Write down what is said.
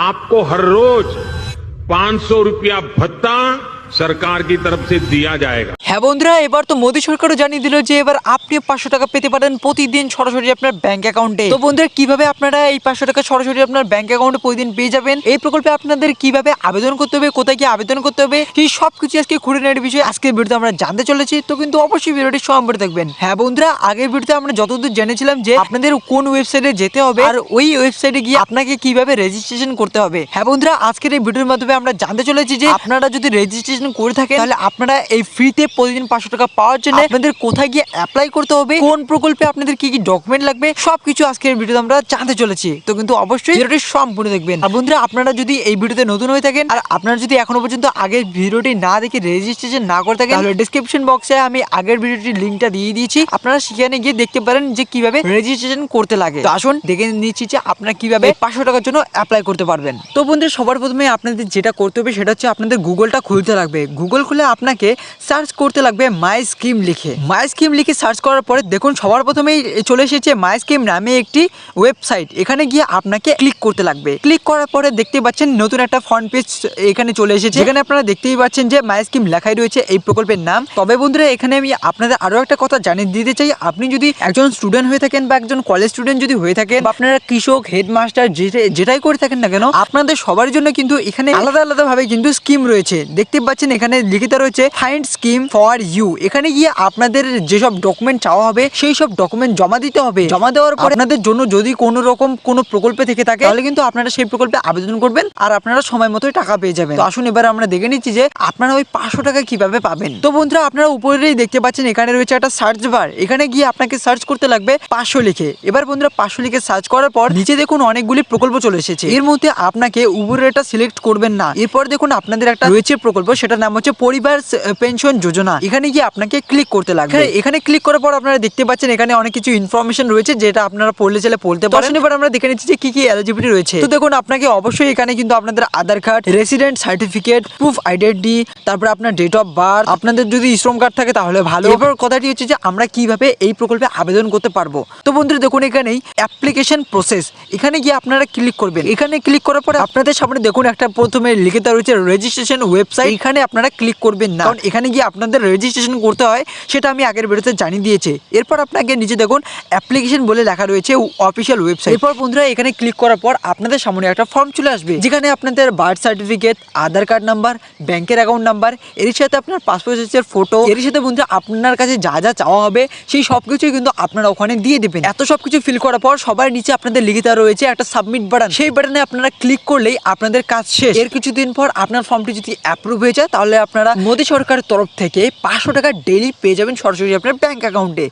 आपको हर रोज 500 रुपया भत्ता সরকার কি তরফ সে দিয়া যায়গা হ্যাঁ বন্ধুরা, এবার তো মোদী সরকারও জানিয়ে দিল যে এবার আপনি পাঁচশো টাকা পেতে পারেন প্রতিদিন সরাসরি আপনার ব্যাংক অ্যাকাউন্টে তো বন্ধুরা, কীভাবে আপনারা এই পাঁচশো টাকা সরাসরি আপনার ব্যাংক অ্যাকাউন্টে প্রতিদিন পেয়ে যাবেন? এই প্রকল্পে আপনাদের কীভাবে আবেদন করতে হবে, কোথায় কি আবেদন করতে হবে, সেই সব কিছু আজকে খুঁটিনাটির বিষয়ে আজকের ভিডিওতে আমরা জানতে চলেছি। তো কিন্তু অবশ্যই ভিডিওটি সম্পর্কে থাকবেন হ্যাঁ বন্ধুরা, আগের ভিডিওতে আমরা যতদূর জেনেছিলাম যে আপনাদের কোন ওয়েবসাইটে যেতে হবে আর ওই ওয়েবসাইটে গিয়ে আপনাকে কীভাবে রেজিস্ট্রেশন করতে হবে। হ্যাঁ বন্ধুরা, আজকের এই ভিডিওর মাধ্যমে আমরা জানতে চলেছি যে আপনারা যদি রেজিস্ট্রেশন করে থাকেন তাহলে আপনারা এই ফ্রিতে প্রতিদিন পাঁচশো টাকা পাওয়ার জন্য আপনাদের কোথায় গিয়ে অ্যাপ্লাই করতে হবে কোন প্রকল্পে আপনাদের কি কি ডকুমেন্ট লাগবে সবকিছু আজকের ভিডিওতে আমরা জানতে চলেছি। তো কিন্তু অবশ্যই ভিডিওটি সম্পূর্ণ দেখবেন। আর বন্ধুরা আপনারা যদি এই ভিডিওতে নতুন হয়ে থাকেন আর আপনারা যদি এখনও পর্যন্ত আগের ভিডিওটি না দেখে রেজিস্ট্রেশন না করে থাকেন তাহলে ডিসক্রিপশন বক্সে আমি আগের ভিডিওটির লিঙ্কটা দিয়ে দিয়েছি। আপনারা সেখানে গিয়ে দেখতে পারেন যে কীভাবে রেজিস্ট্রেশন করতে লাগে। তো আসুন দেখে নিচ্ছি যে আপনারা কীভাবে পাঁচশো টাকার জন্য অ্যাপ্লাই করতে পারবেন। তো বন্ধুরা সবার প্রথমে আপনাদের যেটা করতে হবে সেটা হচ্ছে আপনাদের গুগলটা খুলতে লাগবে। গুগল খুলে আপনাকে সার্চ করতে লাগবে মাই স্কিম লিখে। মাই স্কিম লিখে সার্চ করার পরে দেখুন সবার প্রথমেই চলে এসেছে মাই স্কিম নামে একটি ওয়েবসাইট এখানে গিয়ে আপনাকে ক্লিক করতে লাগবে। ক্লিক করার পরে দেখতে পাচ্ছেন নতুন একটা ফ্রন্ট পেজ এখানে চলে এসেছে। এখানে আপনারা দেখতেই পাচ্ছেন যে মাই স্কিম লেখাই রয়েছে এই প্রকল্পের নাম। তবে বন্ধুরা, এখানে আমি আপনাদের আরও একটা কথা জানিয়ে দিতে চাই। আপনি যদি একজন স্টুডেন্ট হয়ে থাকেন বা একজন কলেজ স্টুডেন্ট যদি হয়ে থাকেন আপনারা কৃষক হেডমাস্টার যেটাই করে থাকেন না কেন, আপনাদের সবার জন্য কিন্তু এখানে আলাদা আলাদাভাবে কিন্তু স্কিম রয়েছে। দেখতে পাচ্ছেন এখানে লিখিত রয়েছে ফাইন্ড স্কিম ফর ইউ এখানে গিয়ে আপনাদের যেসব ডকুমেন্ট চাওয়া হবে, সেই সব ডকুমেন্ট জমা দিতে হবে। জমা দেওয়ার পর আপনাদের জন্য যদি কোনো রকম কোনো প্রকল্পে থেকে থাকে, তাহলে কিন্তু আপনারা সেই প্রকল্পে আবেদন করবেন আর আপনারা সময় মতোই টাকা পেয়ে যাবেন। তো আসুন এবার আমরা দেখে নিচ্ছি যে আপনারা ওই পাঁচশো টাকা কীভাবে পাবেন। তো বন্ধুরা, আপনারা উপরেই দেখতে পাচ্ছেন, এখানে রয়েছে একটা সার্চ বার এখানে গিয়ে আপনাকে সার্চ করতে লাগবে পাঁচশো লিখে। এবার বন্ধুরা, পাঁচশো লিখে সার্চ করার পর নিচে দেখুন অনেকগুলি প্রকল্প চলে এসেছে। এর মধ্যে আপনাকে উপরের এটা সিলেক্ট করবেন না। এরপর দেখুন আপনাদের একটা রয়েছে প্রকল্প সেটার নাম হচ্ছে পরিবার পেনশন যোজনা। এখানে গিয়ে আপনাকে ক্লিক করতে লাগবে। হ্যাঁ, এখানে ক্লিক করার পর আপনারা দেখতে পাচ্ছেন এখানে অনেক কিছু ইনফরমেশন রয়েছে যেটা আপনারা পড়লে চাইলে পড়তে পারেন। এবার আমরা দেখে নিচ্ছি যে কি কি এলিজিবিলিটি রয়েছে। তো দেখুন আপনাকে অবশ্যই এখানে কিন্তু আপনাদের Aadhaar card resident certificate proof identity তারপর আপনার ডেট অফ বার্থ আপনাদের যদি শ্রম কার্ড থাকে তাহলে ভালো। এবার কথাটি হচ্ছে যে আমরা কীভাবে এই প্রকল্পে আবেদন করতে পারব? তো বন্ধুরা দেখুন এখানেই অ্যাপ্লিকেশন প্রসেস এখানে গিয়ে আপনারা ক্লিক করবেন। এখানে ক্লিক করার পরে আপনাদের সামনে দেখুন একটা প্রথমে লিখিত রয়েছে রেজিস্ট্রেশন ওয়েবসাইট এখানে আপনারা ক্লিক করবেন না। কারণ এখানে গিয়ে আপনাদের রেজিস্ট্রেশন করতে হয় সেটা আমি আগের ভিডিওতে জানিয়ে দিয়েছি। এরপর আপনাকে নিচে দেখুন অ্যাপ্লিকেশন বলে লেখা রয়েছে অফিসিয়াল ওয়েবসাইট এরপর বন্ধুরা এখানে ক্লিক করার পর আপনাদের সামনে একটা ফর্ম চলে আসবে। যেখানে আপনাদের birth certificate Aadhaar card number ব্যাংকের অ্যাকাউন্ট নাম্বার এর সাথে আপনার পাসপোর্ট সাইজের ফটো এর সাথে বন্ধুরা আপনার কাছে যা যা চাওয়া হবে সেই সব কিছুই কিন্তু আপনারা ওখানে দিয়ে দেবেন। এত সব কিছু ফিল করার পর সবার নিচে আপনাদের লিখিত রয়েছে একটা সাবমিট বাটন সেই বাটনে আপনারা ক্লিক করলেই আপনাদের কাজ শেষ। এর কিছুদিন পর আপনার ফর্মটি যদি অ্যাপ্রুভ হয়ে যায় তাহলে আপনারা মোদী সরকারের তরফ থেকে পাঁচশো টাকা ডেলি পেয়ে যাবেন সরাসরি আপনার ব্যাঙ্ক অ্যাকাউন্টে